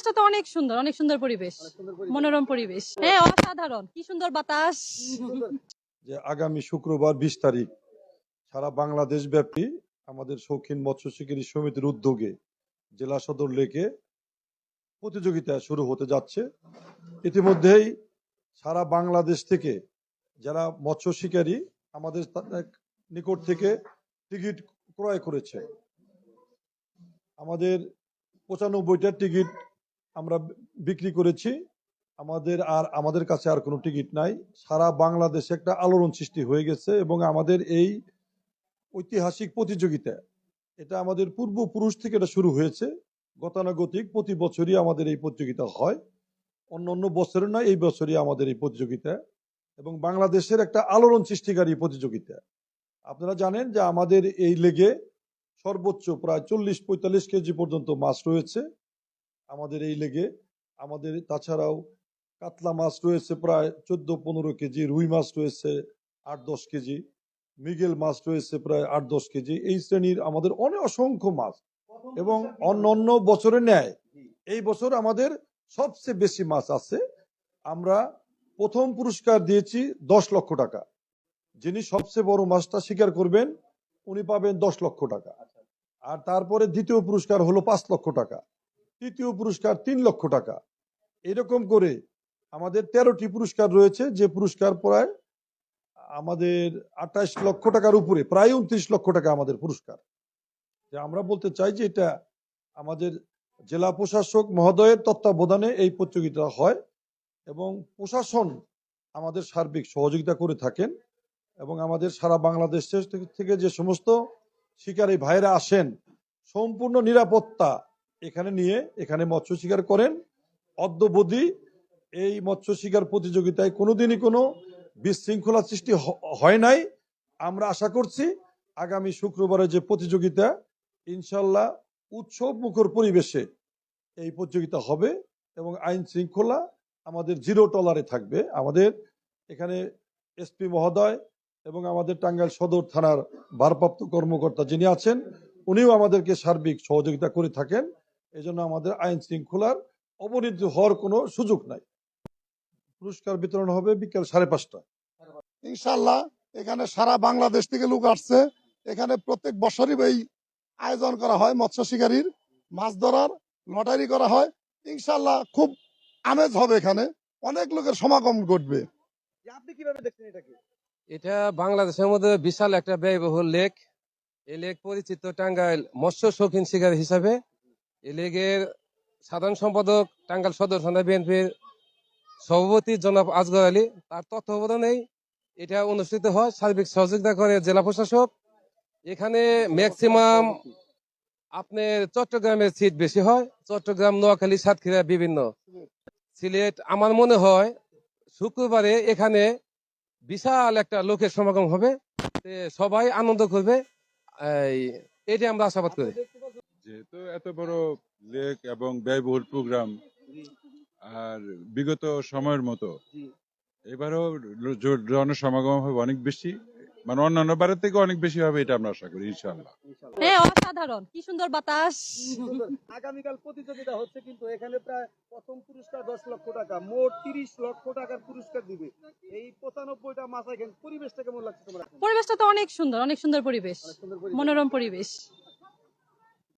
পরিবেশটা তো অনেক সুন্দর অনেক সুন্দর পরিবেশ মনোরম পরিবেশ। হ্যাঁ। অসাধারণ কি সুন্দর বাতাস। যে আগামী শুক্রবার বিশ তারিখ সারা বাংলাদেশ ব্যাপী আমাদের শৌখিন মৎস্য শিকারী সমিতির উদ্যোগে জেলা সদর লেকে প্রতিযোগিতা শুরু হতে যাচ্ছে। ইতিমধ্যেই সারা বাংলাদেশ থেকে যারা মৎস্য শিকারী আমাদের নিকট থেকে টিকিট ক্রয় করেছে। আমাদের পঁচানব্বইটা টিকিট আমরা বিক্রি করেছি। আমাদের আর আমাদের কাছে আর কোনো টিকিট নাই। সারা বাংলাদেশে একটা আলোড়ন সৃষ্টি হয়ে গেছে এবং আমাদের এই ঐতিহাসিক প্রতিযোগিতা, এটা আমাদের পূর্বপুরুষ থেকে এটা শুরু হয়েছে। গতানুগতিক প্রতি বছরই আমাদের এই প্রতিযোগিতা হয়। অন্য অন্য বছরে না এই বছরই আমাদের এই প্রতিযোগিতা এবং বাংলাদেশের একটা আলোড়ন সৃষ্টিকারী প্রতিযোগিতা। আপনারা জানেন যে আমাদের এই লেগে সর্বোচ্চ প্রায় চল্লিশ পঁয়তাল্লিশ কেজি পর্যন্ত মাছ রয়েছে। আমাদের এই লেগে। আমাদের তাছাড়াও কাতলা মাছ রয়েছে প্রায় চোদ্দ পনেরো কেজি, রুই মাছ রয়েছে আট দশ কেজি, মিগেল মাছ রয়েছে প্রায় আট দশ কেজি। এই শ্রেণির আমাদের অনেক অসংখ্য মাছ এবং অন্য অন্য বছরের ন্যায় এই বছর আমাদের সবচেয়ে বেশি মাছ আছে। আমরা প্রথম পুরস্কার দিয়েছি দশ লক্ষ টাকা। যিনি সবচেয়ে বড় মাছটা স্বীকার করবেন, উনি পাবেন দশ লক্ষ টাকা। আর তারপরে দ্বিতীয় পুরস্কার হলো পাঁচ লক্ষ টাকা। তৃতীয় পুরস্কার তিন লক্ষ টাকা। এরকম করে আমাদের তেরোটি পুরস্কার রয়েছে, যে পুরস্কার প্রায় আমাদের আঠাশ লক্ষ টাকার উপরে, প্রায় উনত্রিশ লক্ষ টাকা আমাদের পুরস্কার। যে আমরা বলতে চাই যে এটা আমাদের জেলা প্রশাসক মহোদয়ের তত্ত্বাবধানে এই প্রতিযোগিতা হয় এবং প্রশাসন আমাদের সার্বিক সহযোগিতা করে থাকেন এবং আমাদের সারা বাংলাদেশ থেকে- যে সমস্ত শিকারী ভাইরা আসেন, সম্পূর্ণ নিরাপত্তা এখানে নিয়ে এখানে মৎস্য শিকার করেন। অদ্যবধি এই মৎস্য শিকার প্রতিযোগিতায় কোনোদিনই কোনো বিশৃঙ্খলা সৃষ্টি হয় নাই। আমরা আশা করছি আগামী শুক্রবারে যে প্রতিযোগিতা, ইনশাল্লাহ উৎসব মুখর পরিবেশে এই প্রতিযোগিতা হবে এবং আইন শৃঙ্খলা আমাদের জিরো টলারে থাকবে। আমাদের এখানে এসপি মহোদয় এবং আমাদের টাঙ্গাইল সদর থানার ভারপ্রাপ্ত কর্মকর্তা যিনি আছেন, উনিও আমাদেরকে সার্বিক সহযোগিতা করে থাকেন। এজন্য আমাদের আইন শৃঙ্খলার অবনতি হওয়ার কোনো সুযোগ নাই। পুরস্কার বিতরণ হবে বিকেল সাড়ে পাঁচটা ইনশাল্লাহ এখানে সারা বাংলাদেশ থেকে লোক আসছে। এখানে প্রত্যেক বছরই এই আয়োজন করা হয় মৎস্য শিকারীর মাছ ধরার লটারি করা হয়। ইনশাল্লাহ খুব আমেজ হবে এখানে। অনেক লোকের সমাগম ঘটবে। আপনি কীভাবে দেখছেন এটাকে? এটা বাংলাদেশের মধ্যে বিশাল একটা ব্যয়বহুল লেক। এই লেক পরিচিত টাঙ্গাইল মৎস্য শৌখিন শিকার হিসাবে এই লেকের সাধারণ সম্পাদক টাঙ্গাল সদর থানা বিএনপির সভাপতি জনাব আজগর আলী, তার তত্ত্বাবধানেই এটা অনুষ্ঠিত হয়। সার্বিক সহযোগিতা করে জেলা প্রশাসক। এখানে ম্যাক্সিমাম আপনার চট্টগ্রামের সিট বেশি হয়। চট্টগ্রাম, নোয়াখালী, সাতক্ষীরা বিভিন্ন সিলেট। আমার মনে হয় শুক্রবারে এখানে বিশাল একটা লোকের সমাগম হবে। সবাই আনন্দ করবে। এটি আমরা আশাবাদ করি। যেহেতু এত বড় লেক এবং ব্যয়বহুল প্রোগ্রাম আর বিগত সময়ের মতো এবারও জনসমাগম হবে অনেক বেশি মানে অন্যান্য বারের থেকে অনেক বেশি হবে এটা আমরা আশা করি ইনশাল্লাহ হ্যাঁ অসাধারণ। কি সুন্দর বাতাস। আগামীকাল প্রতিযোগিতা হচ্ছে কিন্তু এখানে প্রায় প্রথম পুরস্কার দশ লক্ষ টাকা মোট তিরিশ লক্ষ টাকার পুরস্কার দিবে। এই পঁচানব্বইটা মাছ এখানে পরিবেশটা কেমন লাগছে তোমার? পরিবেশটা তো অনেক সুন্দর অনেক সুন্দর পরিবেশ। মনোরম পরিবেশ।